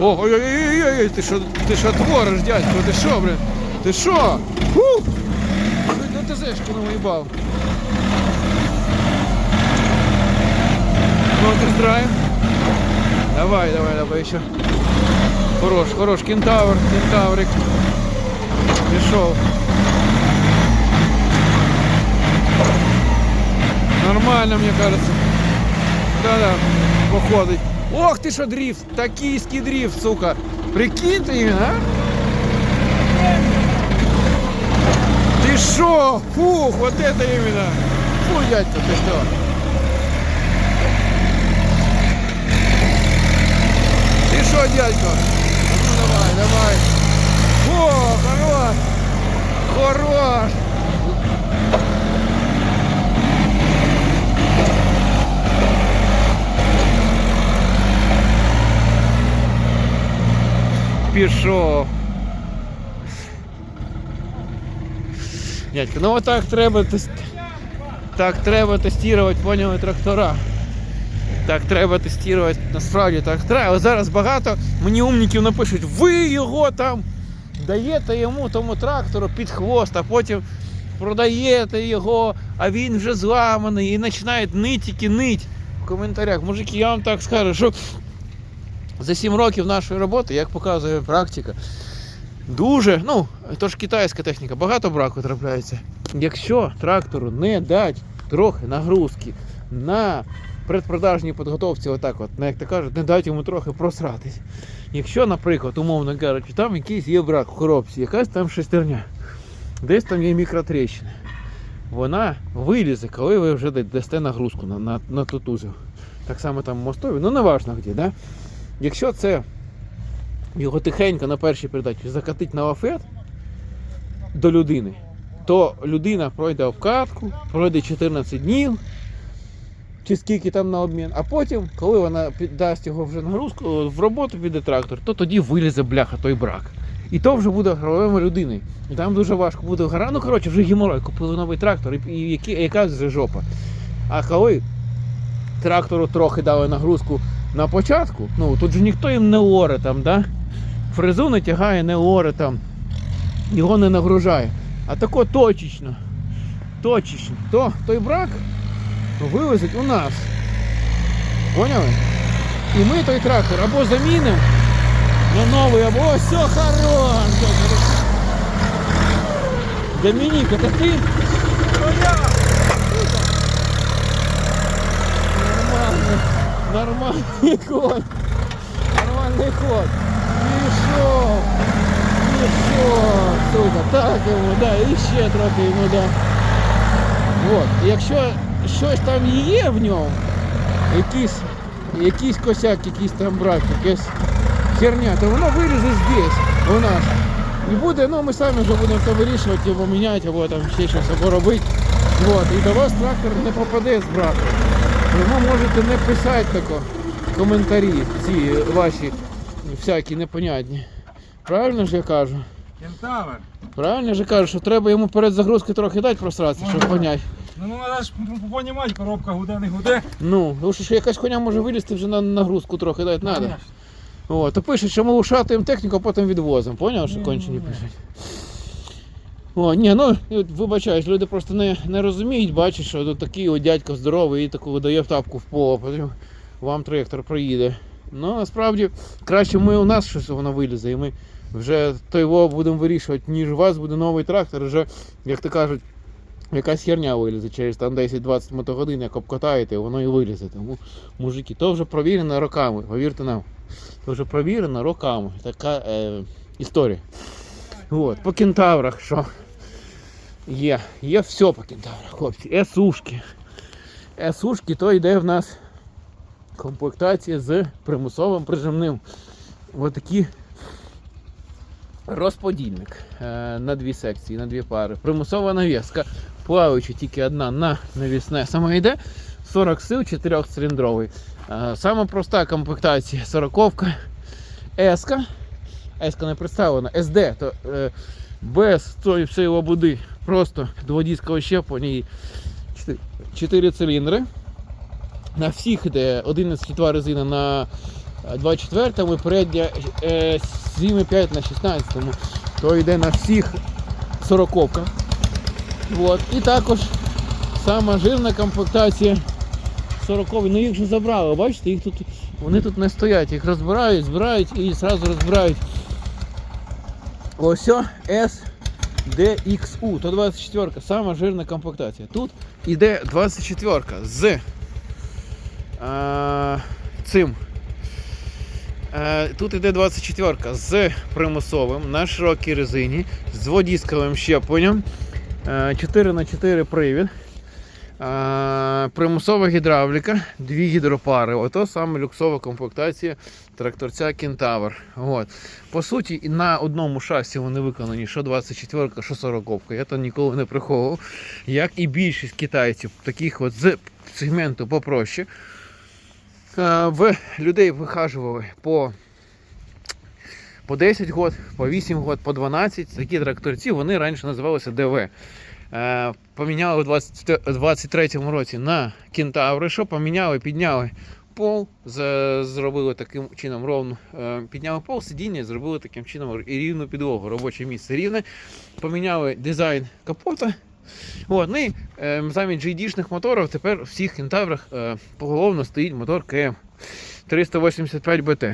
Ой-ой-ой, ти що, ти що твориш, дядько, ти що, блин? Ти що? Фух! Чуть на ТЗшку не уїбав. Ну. Давай, давай, давай еще. Хорош, хорош, кентавр, кентаврик. Пішов. Нормально, мне кажется. Да-да, походить. Ох ты что дрифт, токийский дрифт, сука. Прикинь ты, а? Ты шо? Фух, вот это именно. Фу, дядька, ты что? Ты шо, дядька? Ну давай, давай. О, хорош. Хорош. Пішов. Дядько, ну отак треба. Так треба тестувати, поняли, трактора. Так треба тестувати, насправді так треба. Зараз багато мені умників напишуть, ви його там даєте йому тому трактору під хвост, а потім продаєте його, а він вже зламаний і починають нитіки нить в коментарях. Мужики, я вам так скажу, що за 7 років нашої роботи, як показує практика, дуже, ну, то ж китайська техніка, багато браку трапляється. Якщо трактору не дать трохи нагрузки на предпродажній підготовці, отак от, ну, як то кажуть, не дать йому трохи просратись. Якщо, наприклад, умовно кажучи, там якийсь є брак в коробці, якась там шестерня, десь там є мікротріщини, вона вилізе, коли ви вже дасте нагрузку на, на, на тутузів. Так само там в мостові, ну не важно де, да? Якщо це його тихенько на першій передачі закатить на лафет до людини, то людина пройде обкатку, пройде 14 днів, чи скільки там на обмін, а потім, коли вона дасть його вже нагрузку, в роботу піде трактор, то тоді вилізе бляха той брак. І то вже буде проблема людини. І там дуже важко буде гора. Ну, коротше, вже геморой, купили новий трактор, і, і які, яка вже жопа. А коли трактору трохи дали нагрузку на початку, ну тут же ніхто їм не оре там, да? Фрезу не тягає, не оре там, його не нагружає. А тако точечно, точечно, то той брак вивезуть у нас. Поняли? І ми той трактор або замінимо на новий, або О, все хорош! Домінік, це ти? Нормально. Нормальний ход. Нормальний ход. Пішов. Пішов. Сука, так йому, да, і ще трохи йому, да. От. Якщо щось там є в ньому, якийсь, якийсь косяк, якийсь там брак, якась херня, то воно вилізе здесь, у нас. І буде, ну ми самі вже будемо це вирішувати, або міняти, або там ще щось або робити. От. І до вас трактор не попаде з браком. Ви можете не писати тако коментарі ці ваші всякі непонятні. Правильно ж я кажу? Кентавр. Правильно ж я кажу, що треба йому перед загрузкою трохи дати просратися, щоб поняти. Ну, ну треба ж понімати, коробка гуде, не гуде. Ну, тому що якась коня може вилізти вже на нагрузку трохи дати треба. О, то пишуть, що ми ушатуємо техніку, а потім відвозимо. Поняв, що Ну, кончені ну, пишуть. О, ні, ну вибачаюсь, люди просто не, не розуміють, бачать, що тут такий от дядько здоровий і таку видає тапку в поло, потім вам трактор проїде. Ну, насправді, краще ми у нас щось воно вилізе, і ми вже то його будемо вирішувати, ніж у вас буде новий трактор, вже, як то кажуть, якась херня вилізе через там 10-20 мотогодин, як обкатаєте, воно і вилізе. Тому, мужики, то вже провірено роками, повірте нам. То вже провірено роками. Така е, історія. От, по кентаврах, що є. Є все по кентаврах, хлопці. Есушки. Есушки, то йде в нас комплектація з примусовим прижимним. Такі розподільник е, на дві секції, на дві пари. Примусова навіска, плаваючи тільки одна на навісне. Саме йде 40 сил 4-циліндровий. Е, Сама проста комплектація 40-ка, S. S не представлена, SD, то е, без цієї всієї лабуди, просто до щеплення і 4 циліндри. На всіх йде 11 резина на е, 24-му і передня е, 7,5 на 16-му. То йде на всіх 40-ках. От. І також сама жирна комплектація 40 Ну їх вже забрали, бачите, їх тут, вони тут не стоять, їх розбирають, збирають і одразу розбирають. Ось SDXU, то 24 сама жирна комплектація. Тут іде 24 з а, цим. Е, Тут іде 24 з примусовим на широкій резині, з дводісковим щепленням, 4 на 4 привід, примусова гідравліка, дві гідропари. Ото саме люксова комплектація тракторця Кентавр. От. По суті, на одному шасі вони виконані, що 24, що 40. Я то ніколи не приховував. Як і більшість китайців, таких от з сегменту попроще. Е, В людей вихажували по, по 10 год, по 8 год, по 12. Такі тракторці вони раніше називалися ДВ. Е, Поміняли у 23-му році на кентаври. Що поміняли? Підняли пол, зробили таким чином ровно. е, Підняли пол, сидіння, зробили таким чином і рівну підлогу. Робоче місце рівне. Поміняли дизайн капота. От, ну і е, замість GD-шних моторів тепер в всіх кентаврах поголовно стоїть мотор КМ 385 БТ.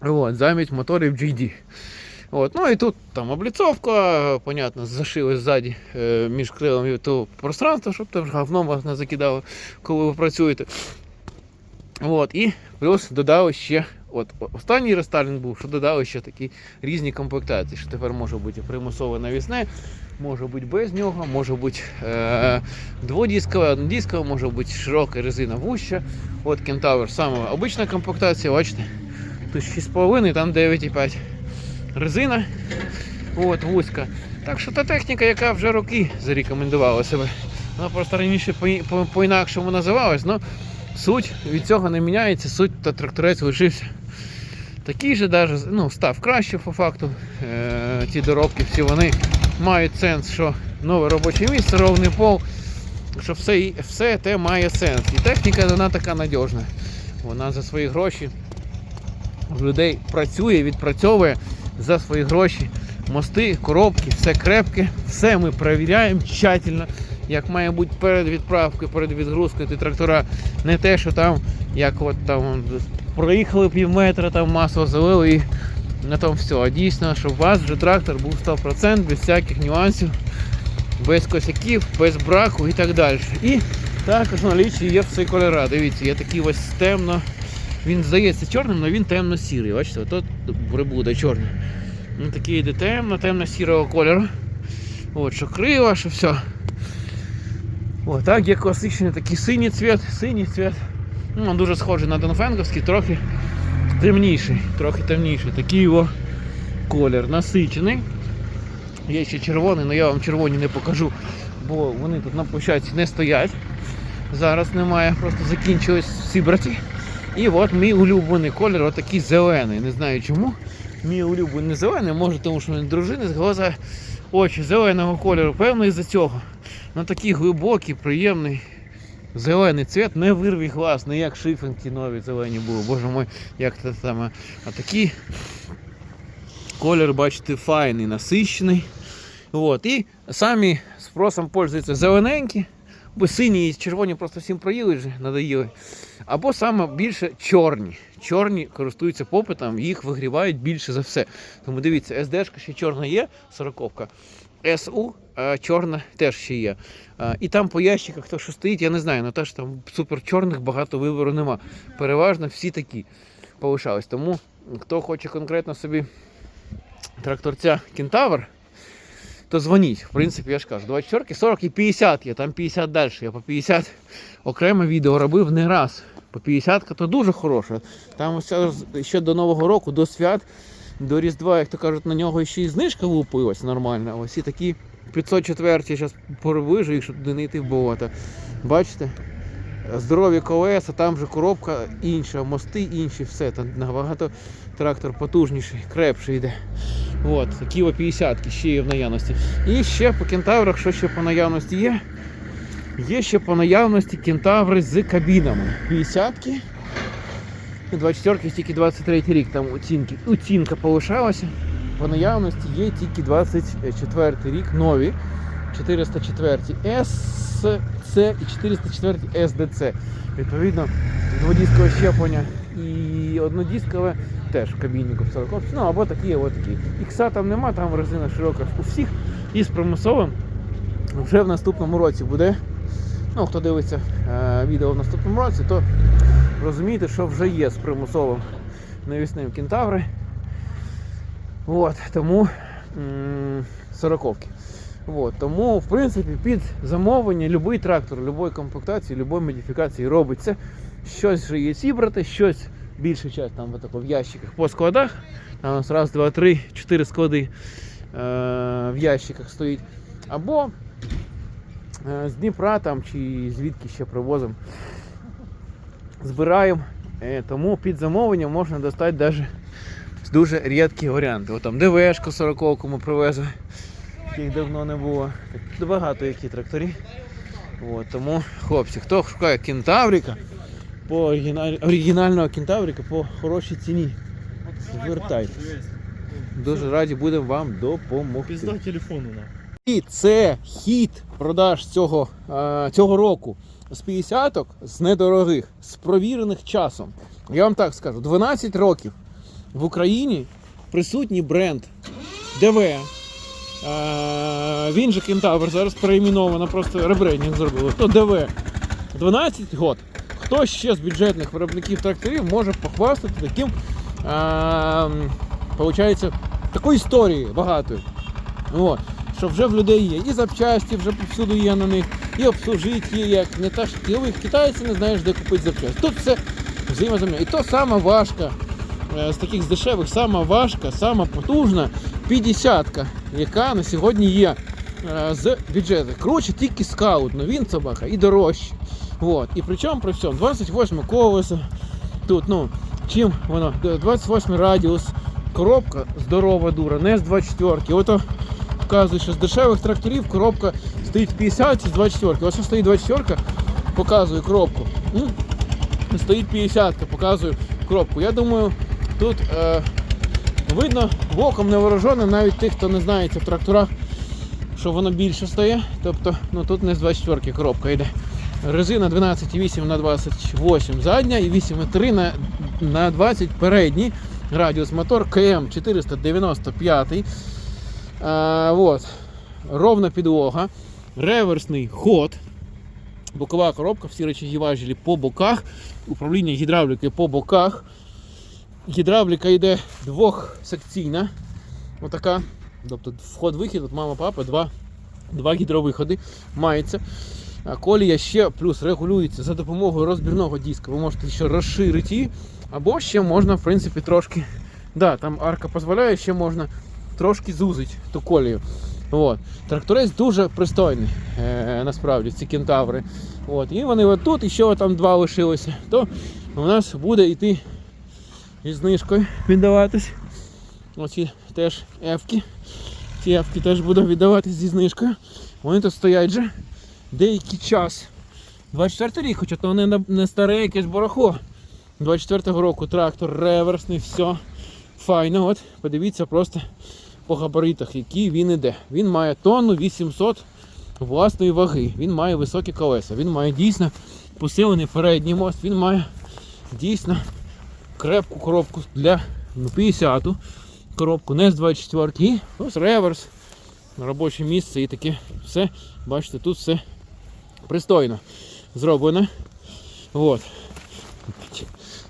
От, замість моторів GD. От, ну і тут там обліцовка, понятно, зашили ззаді е, між крилами то пространство, щоб там говном вас не закидало, коли ви працюєте. От, і плюс додали ще. От останній рестайлінг був, що додали ще такі різні комплектації, що тепер може бути примусове навісне, може бути без нього, може бути е, дводіскове, однодіскове, може бути широка резина вуща. От Кентавр саме обична комплектація, бачите, тут 6,5, там 9,5 резина. От, вузька. Так що та техніка, яка вже роки зарекомендувала себе. Вона просто раніше по- по- по-інакшому називалась, але суть від цього не міняється, суть та тракторець лишився. Такий же даже, ну, став краще по факту. Е, ті доробки всі вони мають сенс, що нове робоче місце, ровний пол, що все, все те має сенс. І техніка вона така надіжна. Вона за свої гроші в людей працює, відпрацьовує за свої гроші. Мости, коробки, все крепке, все ми перевіряємо тщательно, як має бути перед відправкою, перед відгрузкою ти трактора. Не те, що там, як от там проїхали пів метра, там масло залили і на тому все. А дійсно, щоб у вас вже трактор був 100% без всяких нюансів, без косяків, без браку і так далі. І також налічі є всі кольора. Дивіться, є такий ось темно. Він здається чорним, але він темно-сірий. Бачите, ото прибуде чорний. Він такий йде темно, темно-сірого кольору. От, що крила, що все. От, так, є класичний такий синій цвіт, синій цвіт. Ну, він дуже схожий на Донфенковський, трохи темніший, трохи темніший. Такий його колір насичений. Є ще червоний, але я вам червоні не покажу, бо вони тут на площадці не стоять. Зараз немає, просто закінчились всі браті. І от мій улюблений колір, отакий зелений. Не знаю чому. Мій улюблений зелений, може тому що він дружини з глаза очі зеленого кольору. Певно із-за цього. На такий глибокий, приємний зелений цвіт, не вирві глаз, не як шифенки нові зелені були. Боже мой, як це саме. А такий колір, бачите, файний, насищений. От. І самі спросом пользуються зелененькі, бо сині і червоні просто всім проїли вже, надоїли. Або саме більше чорні. Чорні користуються попитом, їх вигрівають більше за все. Тому дивіться, SD ще чорна є, сороковка. СУ а чорна теж ще є. А, і там по ящиках, хто що стоїть, я не знаю, але теж там супер чорних багато вибору нема. Переважно всі такі полишались. Тому хто хоче конкретно собі тракторця Кентавр, то дзвоніть. В принципі, я ж кажу, 24, 40 і 50 є, там 50 далі. Я по 50 окреме відео робив не раз. По 50 то дуже хороше. Там ще до Нового року, до свят, до Різдва, як то кажуть, на нього ще й знижка лупилась нормальна. Ось і такі 504 зараз їх, щоб не йти в болото. Бачите? Здорові колеса, там же коробка інша, мости інші, все. Там набагато трактор потужніший, крепший йде. От, о 50 ще є в наявності. І ще по кентаврах, що ще по наявності є? Є ще по наявності кентаври з кабінами. 50-ки. І 24 тільки 23 рік там оцінки. Оцінка повишалася. По наявності є тільки 24 рік нові. 404 SC і 404 SDC. Відповідно, дводіскове щеплення і однодіскове теж в 40 Ну або такі, або такі. Ікса там нема, там резина широка у всіх. І з примусовим вже в наступному році буде. Ну, хто дивиться е, відео в наступному році, то розумієте, що вже є з примусовим навісним кентаври. От, тому м, сороковки. От, тому, в принципі, під замовлення будь-який трактор, будь-якої комплектації, будь-якої модифікації робиться. Щось вже є зібрати, щось більша часть там отако, в ящиках по складах. Там у нас раз, два, три, чотири склади е, в ящиках стоїть. Або е, з Дніпра там чи звідки ще привозимо. Збираємо. Е, тому під замовлення можна достати навіть дуже рідкі варіанти. От там ДВшку 40 ми привезли, яких давно не було. Так, багато які тракторі. От, тому, хлопці, хто шукає кентаврика по оригіналь... оригінального кентаврика по хорошій ціні, звертайтесь. Дуже раді будемо вам допомогти. Пизда телефону на. І це хід продаж цього, е, цього року з 50-ок, з недорогих, з провірених часом. Я вам так скажу: 12 років в Україні присутній бренд ДВ. Е, він же Кентавр, зараз переіменовано, просто ребрендінг зробили. То ДВ. 12 год. Хто ще з бюджетних виробників тракторів може похвастати таким, е, получається, історією багатою. От. Що вже в людей є і запчасті, вже повсюду є на них, і обслужити є як не та ж в китайці не знаєш, де купити запчасті. Тут все взаємозаміна. І то сама важка е, з таких з дешевих, сама важка, сама потужна 50-ка, яка на сьогодні є е, з бюджету. Коротше, тільки скаут, ну він собака і дорожче. От. І причому при всьому 28 колесо. Тут, ну, чим воно? 28 радіус, коробка здорова дура, не з 24. Ото показує, що з дешевих тракторів коробка стоїть 50 з 24. Ось стоїть 24, показує коробку. М? Стоїть 50, показує коробку. Я думаю, тут е, видно воком невооруженим навіть тих, хто не знається в тракторах, що воно більше стає. Тобто, ну тут не з 24-ки коробка йде. Резина 12,8 на 28 задня і 8,3 на, на 20 передній. Радіус мотор КМ 495. А, вот. Ровна підлога, реверсний ход, бокова коробка, всі речі важелі по боках, управління гідравлікою по боках. Гідравліка йде двохсекційна. Отака. Тобто вход-вихід, от мама, папа, два, два гідровиходи мається. А колія ще плюс регулюється за допомогою розбірного диска. Ви можете ще розширити або ще можна, в принципі, трошки. Да, там арка дозволяє, ще можна трошки зузить ту колію. От. Тракторець дуже пристойний, е, насправді, ці кентаври. От. І вони от тут, і ще там два лишилося, то у нас буде йти із знижкою віддаватись. Оці теж ефки. Ці ефки теж буду віддаватись зі знижкою. Вони тут стоять же деякий час. 24 рік, хоча то не, не старе якесь барахло. 24-го року трактор реверсний, все файно. От, подивіться просто по габаритах, який він іде. Він має тонну 800 власної ваги. Він має високі колеса. Він має дійсно посилений передній мост. Він має дійсно крепку коробку для ну, 50-ту коробку, не з 24 і ось реверс. Робоче місце і таке все. Бачите, тут все пристойно зроблено. От.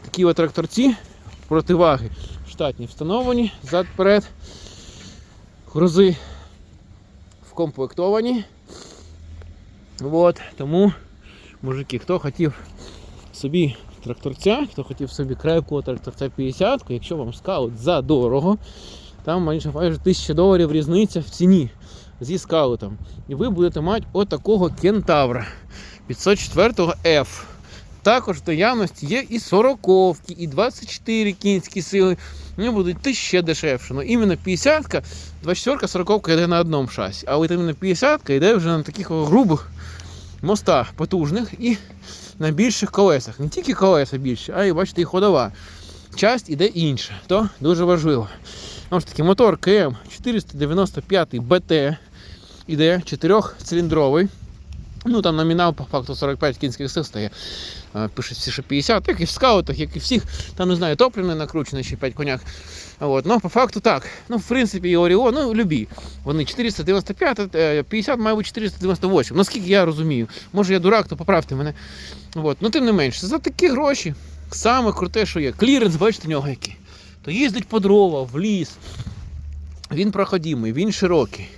Такі от тракторці противаги штатні встановлені зад-перед. Грузи вкомплектовані. От, тому, мужики, хто хотів собі тракторця, хто хотів собі крепкого тракторця 50, якщо вам скаут задорого, там майже майже 1000 доларів різниця в ціні зі скаутом. І ви будете мати отакого кентавра 504 F. Також в наявності є і 40 і 24 кінські сили. Вони будуть ще дешевше. Ну іменно 50-ка, 24 40 йде на одному шасі. А от іменно 50 йде вже на таких грубих мостах потужних і на більших колесах. Не тільки колеса більші, а й бачите, і ходова. Часть іде інша, то дуже важливо. Ж таки, мотор КМ 495 БТ іде 4-циліндровий. Ну там номінал по факту 45 кінських сил стає. Е, Пишуть всі, що 50, як і в скаутах, як і всіх, там не знаю, топливне накручене ще 5 коняк. От, ну, по факту так. Ну, в принципі, і Оріон, ну, любі. Вони 495, е, 50, мабуть, 498. Наскільки я розумію. Може я дурак, то поправте мене. От. Ну, тим не менше, за такі гроші саме круте, що є. Кліренс, бачите, нього який. То їздить по дрова, в ліс. Він проходимий, він широкий.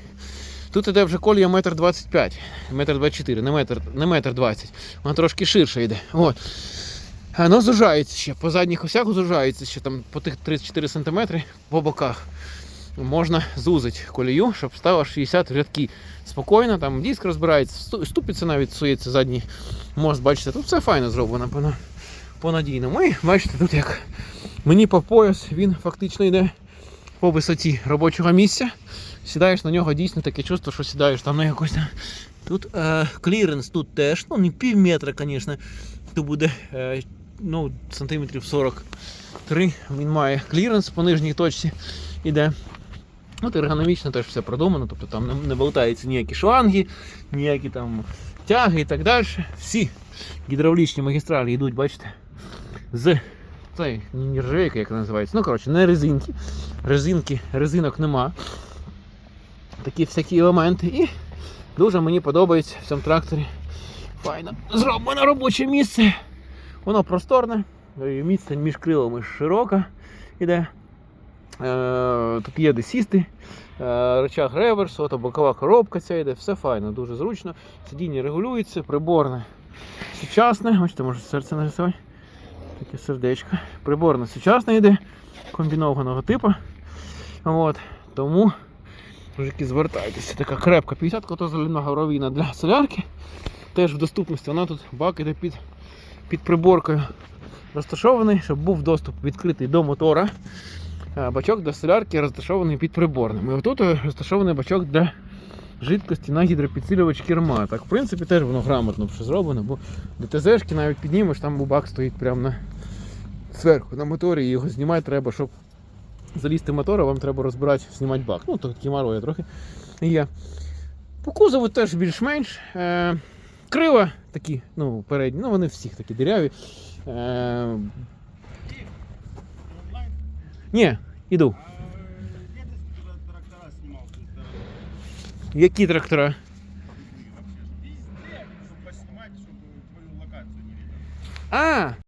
Тут іде вже колія метр 25, метр 24, не метр, не метр 20. Вона трошки ширше йде. От. Воно зужається ще. По задніх осях зужається ще там по тих 34 см по боках. Можна зузити колію, щоб стало 60 рядки. Спокійно, там диск розбирається, ступиться навіть сується задній мост, бачите, тут все файно зроблено по, на- по. І бачите, тут як мені по пояс, він фактично йде по висоті робочого місця. Сідаєш на нього дійсно таке чувство, що сідаєш там на якось. Тут е, кліренс тут теж, ну не пів метра, звісно. Тут буде е, ну, сантиметрів 43. Він має кліренс по нижній точці іде. От ергономічно теж все продумано, тобто там не, не болтаються ніякі шланги, ніякі там тяги і так далі. Всі гідравлічні магістралі йдуть, бачите, з цей не нержавейка, як називається. Ну, коротше, не резинки. Резинки, резинок нема. Такі всякі елементи. І дуже мені подобається в цьому тракторі. Файно зроблено робоче місце. Воно просторне, місце між крилами широке іде. Е, тут є де сісти, е, рычаг реверсу, ото бокова коробка ця йде, все файно, дуже зручно. Сидіння регулюється, приборне сучасне. Бачите, може серце нарисувати. Таке сердечко. Приборне сучасне йде, комбінованого типу. От, тому, мужики, звертайтеся. Така крепка 50 то зелена горовина для солярки. Теж в доступності. Вона тут бак іде під, під приборкою розташований, щоб був доступ відкритий до мотора. Бачок для солярки розташований під приборним. І отут е, розташований бачок для жидкості на гідропідсилювач керма. Так, в принципі, теж воно грамотно все зроблено, бо ДТЗшки навіть піднімеш, там бак стоїть прямо на зверху на моторі, і його знімати треба, щоб залізти в мотор, а вам треба розбирати, знімати бак. Ну, то кімароя трохи є. По кузову теж більш-менш. Е, крила такі, ну, передні, ну вони всіх такі диряві. Е, ні, іду. Не трактора? А,